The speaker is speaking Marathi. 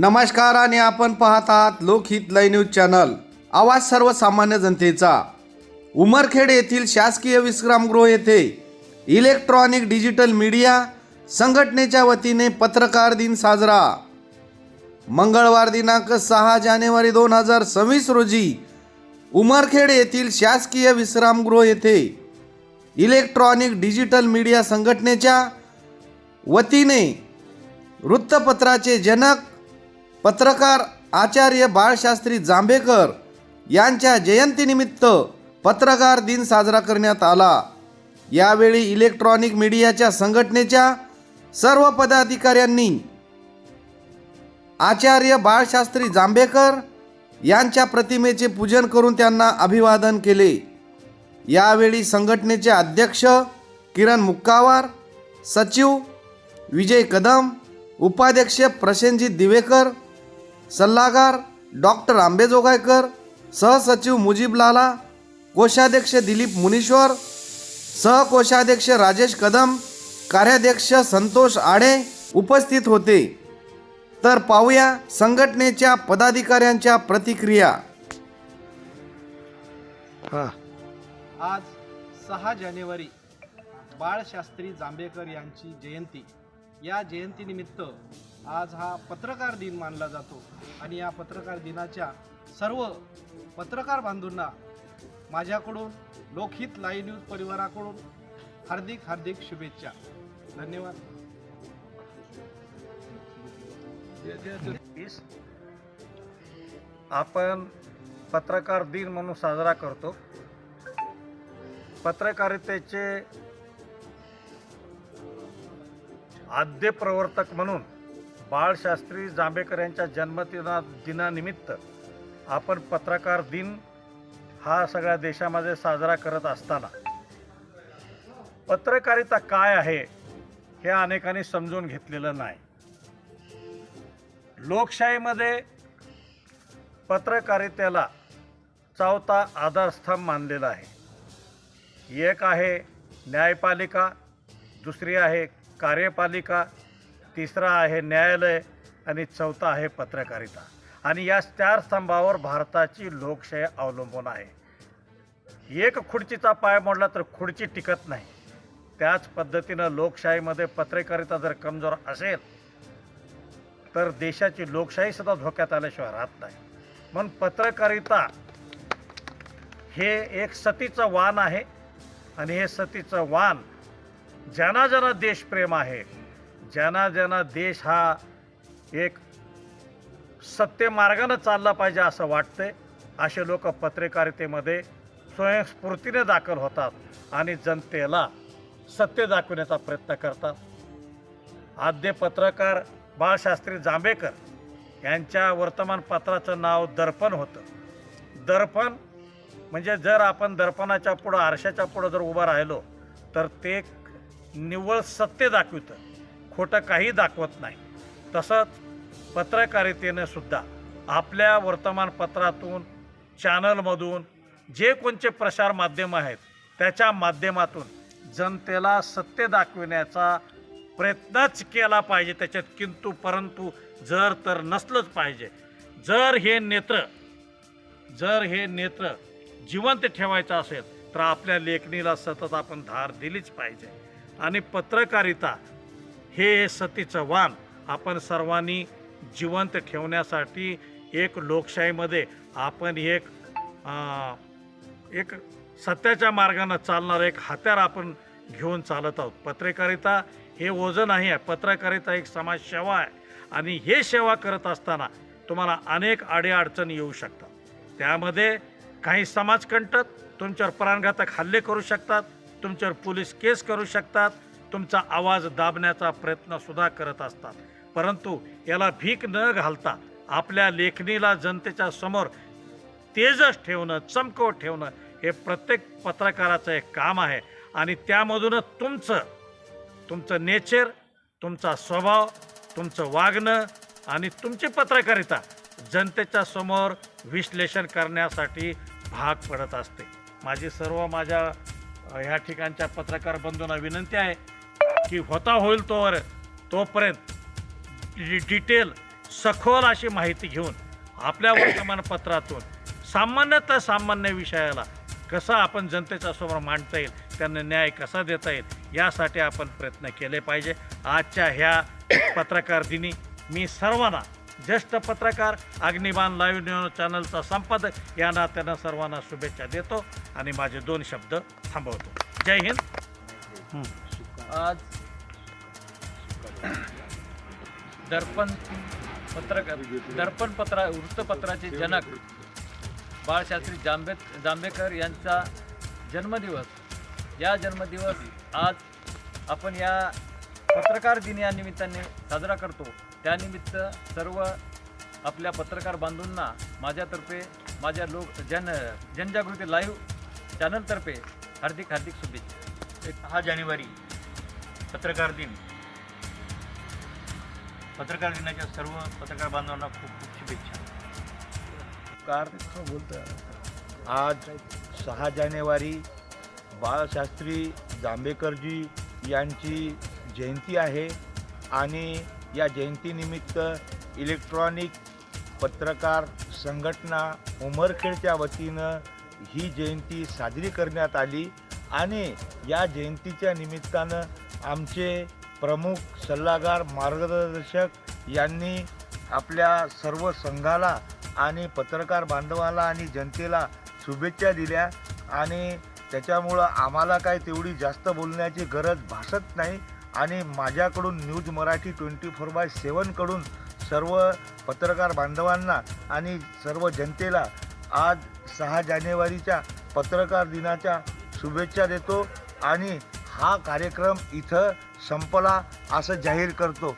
नमस्कार आणि आपण पाहत आहात लोकहित लय न्यूज चॅनल. आवाज सर्वसामान्य जनतेचा. उमरखेड येथील शासकीय विश्रामगृह येथे इलेक्ट्रॉनिक डिजिटल मीडिया संघटनेच्या वतीने पत्रकार दिन साजरा. मंगळवार दिनांक सहा जानेवारी दोन हजार सव्वीस रोजी उमरखेड येथील शासकीय विश्रामगृह येथे इलेक्ट्रॉनिक डिजिटल मीडिया संघटनेच्या वतीने वृत्तपत्राचे जनक पत्रकार आचार्य बाळशास्त्री जांभेकर यांच्या जयंतीनिमित्त पत्रकार दिन साजरा करण्यात आला. यावेळी इलेक्ट्रॉनिक मीडियाच्या संघटनेच्या सर्व पदाधिकाऱ्यांनी आचार्य बाळशास्त्री जांभेकर यांच्या प्रतिमेचे पूजन करून त्यांना अभिवादन केले. यावेळी संघटनेचे अध्यक्ष किरण मुक्कावार सचिव विजय कदम उपाध्यक्ष प्रसेनजित दिवेकर सल्लागार डॉक्टर आंबेजोगाईकर सहसचिव मुजीब लाला कोषाध्यक्ष दिलीप मुनीश्वर सहकोषाध्यक्ष राजेश कदम कार्याध्यक्ष संतोष आडे उपस्थित होते. तर पाहूया संघटनेच्या पदाधिकाऱ्यांच्या प्रतिक्रिया. आज सहा जानेवारी बाळशास्त्री जांभेकर यांची जयंती. या जयंतीनिमित्त आज हा पत्रकार दिन मानला जातो. आणि या पत्रकार दिनाच्या सर्व पत्रकार बांधूंना माझ्याकडून लोकहित लाईव्ह न्यूज परिवाराकडून हार्दिक हार्दिक शुभेच्छा. धन्यवाद. आपण पत्रकार दिन म्हणून साजरा करतो. पत्रकारितेचे आद्य प्रवर्तक म्हणून बाळशास्त्री जांभेकर यांच्या जन्मदिना दिनानिमित्त आपण पत्रकार दिन हा सगळ्या देशामध्ये साजरा करत असताना पत्रकारिता काय आहे हे अनेकांनी समजून घेतलेलं नाही. लोकशाहीमध्ये पत्रकारितेला चौथा आधारस्तंभ मानलेला आहे. एक आहे न्यायपालिका दुसरी आहे कार्यपालिका तिसरा आहे न्यायालय आणि चौथा आहे पत्रकारिता. आणि या चार स्तंभावर भारताची लोकशाही अवलंबून आहे. एक खुर्चीचा पाय मोडला तर खुर्ची टिकत नाही. त्याच पद्धतीनं लोकशाहीमध्ये पत्रकारिता जर कमजोर असेल तर देशाची लोकशाहीसुद्धा धोक्यात आल्याशिवाय राहत नाही. म्हणून पत्रकारिता हे एक सतीचं वाण आहे. आणि हे सतीचं वाण ज्यांना ज्यांना देशप्रेम आहे ज्यांना ज्यांना देश हा एक सत्यमार्गानं चालला पाहिजे असं वाटतंय असे लोक पत्रकारितेमध्ये स्वयंस्फूर्तीने दाखल होतात आणि जनतेला सत्य दाखवण्याचा प्रयत्न करतात. आद्य पत्रकार बाळशास्त्री जांभेकर यांच्या वर्तमानपत्राचं नाव दर्पण होतं. दर्पण म्हणजे जर आपण दर्पणाच्या पुढं आरशाच्या पुढं जर उभं राहिलो तर ते निव्वळ सत्य दाखवतं. खोटं काही दाखवत नाही. तसंच पत्रकारितेनं सुद्धा आपल्या वर्तमानपत्रातून चॅनलमधून जे कोणचे प्रसार माध्यम आहेत त्याच्या माध्यमातून जनतेला सत्य दाखविण्याचा प्रयत्नच केला पाहिजे त्याच्यात किंतु परंतु जर तर नसलंच पाहिजे. जर हे नेत्र जर हे नेत्र जिवंत ठेवायचं असेल तर आपल्या लेखणीला सतत आपण धार दिलीच पाहिजे. आणि पत्रकारिता हे सतीचं वाण आपण सर्वांनी जिवंत ठेवण्यासाठी एक लोकशाहीमध्ये आपण एक आ, एक सत्याच्या मार्गानं चालणारं एक हत्यार आपण घेऊन चालत आहोत. पत्रकारिता हे ओझं नाही आहे. पत्रकारिता एक समाजसेवा आहे. आणि हे सेवा करत असताना तुम्हाला अनेक अडीअडचणी येऊ शकतात. त्यामध्ये काही समाजकंटक तुमच्यावर प्राणघातक हल्ले करू शकतात. तुमच्यावर पोलीस केस करू शकतात. तुमचा आवाज दाबण्याचा प्रयत्नसुद्धा करत असतात. परंतु याला भीक न घालता आपल्या लेखणीला जनतेच्या समोर तेजस ठेवणं चमकव ठेवणं हे प्रत्येक पत्रकाराचं एक काम आहे. आणि त्यामधूनच तुमचं तुमचं नेचर तुमचा स्वभाव तुमचं वागणं आणि तुमची पत्रकारिता जनतेच्या समोर विश्लेषण करण्यासाठी भाग पडत असते. माझी सर्व माझ्या ह्या ठिकाणच्या पत्रकार बंधूंना विनंती आहे. की होता होईल तोवर तोपर्यंत डिटेल सखोल अशी माहिती घेऊन आपल्या वर्तमानपत्रातून सामान्यातल्या सामान्य विषयाला कसं आपण जनतेच्या समोर मांडता येईल त्यांना न्याय कसा देता येईल यासाठी आपण प्रयत्न केले पाहिजे. आजच्या ह्या पत्रकार दिनी मी सर्वांना ज्येष्ठ पत्रकार अग्निबाण लाईव्ह न्यूज चॅनलचा संपादक या नात्यानं सर्वांना शुभेच्छा देतो आणि माझे दोन शब्द थांबवतो. जय हिंद. आज दर्पण पत्रकार दर्पणपत्रा वृत्तपत्राचे जनक बाळशास्त्री जांबे जांभेकर यांचा जन्मदिवस. या जन्मदिवस आज आपण या पत्रकार दिन या निमित्ताने साजरा करतो. त्यानिमित्त सर्व आपल्या पत्रकार बांधूंना माझ्यातर्फे माझ्या लोक जन जनजागृती लाईव्ह चॅनलतर्फे हार्दिक हार्दिक शुभेच्छा. सहा जानेवारी पत्रकार दिन. पत्रकार दिनाच्या सर्व पत्रकार बांधवांना खूप खूप शुभेच्छा. आज सहा जानेवारी बाळशास्त्री जांभेकरजी यांची जयंती आहे आणि या जयंतीनिमित्त इलेक्ट्रॉनिक पत्रकार संघटना उमरखेडच्या वतीनं ही जयंती साजरी करण्यात आली आणि या जयंतीच्या निमित्तानं आमचे प्रमुख सल्लागार मार्गदर्शक यांनी आपल्या सर्व संघाला आणि पत्रकार बांधवाला आणि जनतेला शुभेच्छा दिल्या आणि त्याच्यामुळं आम्हाला काय तेवढी जास्त बोलण्याची गरज भासत नाही आणि माझ्याकडून news Marathi twenty four by सेवनकडून सर्व पत्रकार बांधवांना आणि सर्व जनतेला आज सहा जानेवारीच्या पत्रकार दिनाच्या शुभेच्छा देतो आणि हा कार्यक्रम इथं संपला असं जाहीर करतो.